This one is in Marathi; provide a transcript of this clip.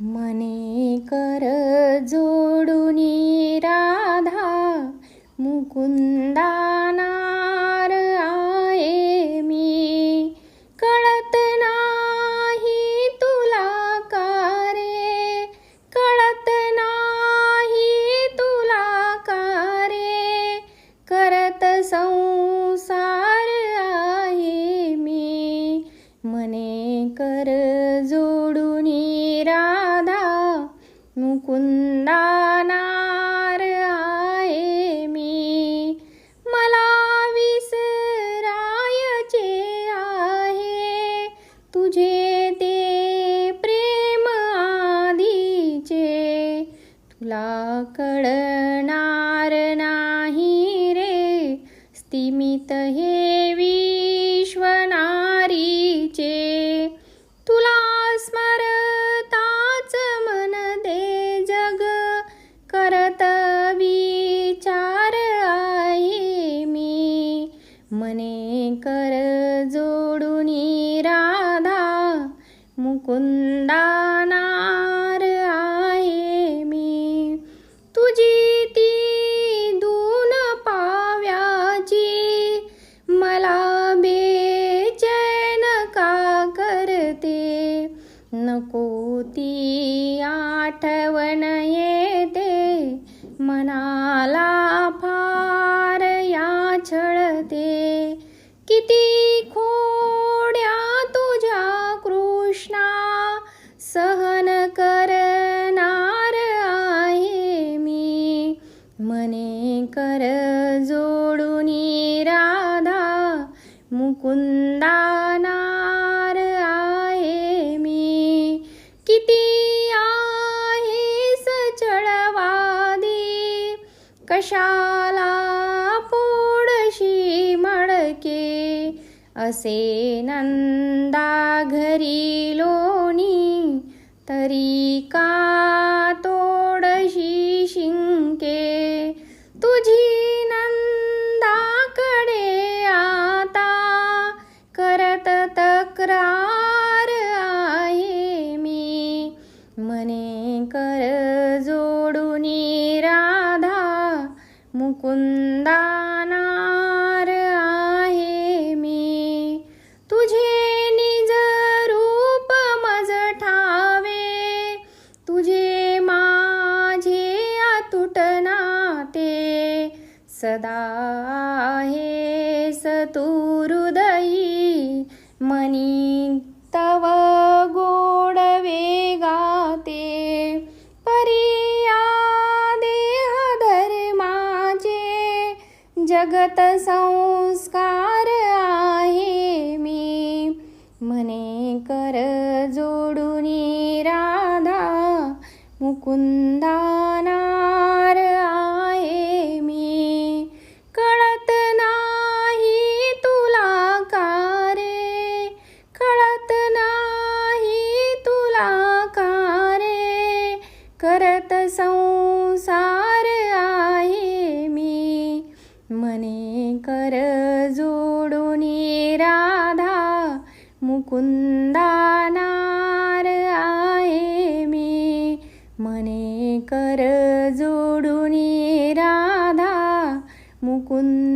मने कर जोडुनी राधा मुकुंदा नार आहे मी. कळत नाही तुला का रे? कळत नाही तुला का रे? करत संसार आहे मी. मने कर जोडुनी मुकुंदा नार आहे मी. मला विसरायचे आहे. तुझे ते प्रेम आधीचे. तुला कळणार नाही रे. स्तिमित हे मुकुंदा आहे मी. तुझी ती दून पाव्याची मला बेचैन का करते? नको ती आठवण येते मनाला फा कर जोडून राधा मुकुंदा नार आहे मी. किती आहे सचळवादी कशाला पोडशी मडके असे नंदा घरी लोणी तरी का तुझी नंदाकडे आता करत तक्रार आहे मी. मने कर जोडून राधा मुकुंदाना सदा हे तू मनी तव गोड वेगाते परिया देह धर्माचे जगत संस्कार आहे मी. मने कर जोडून राधा मुकुंदा बंधानार आहे मी. मने कर जोडून राधा. मुकुंद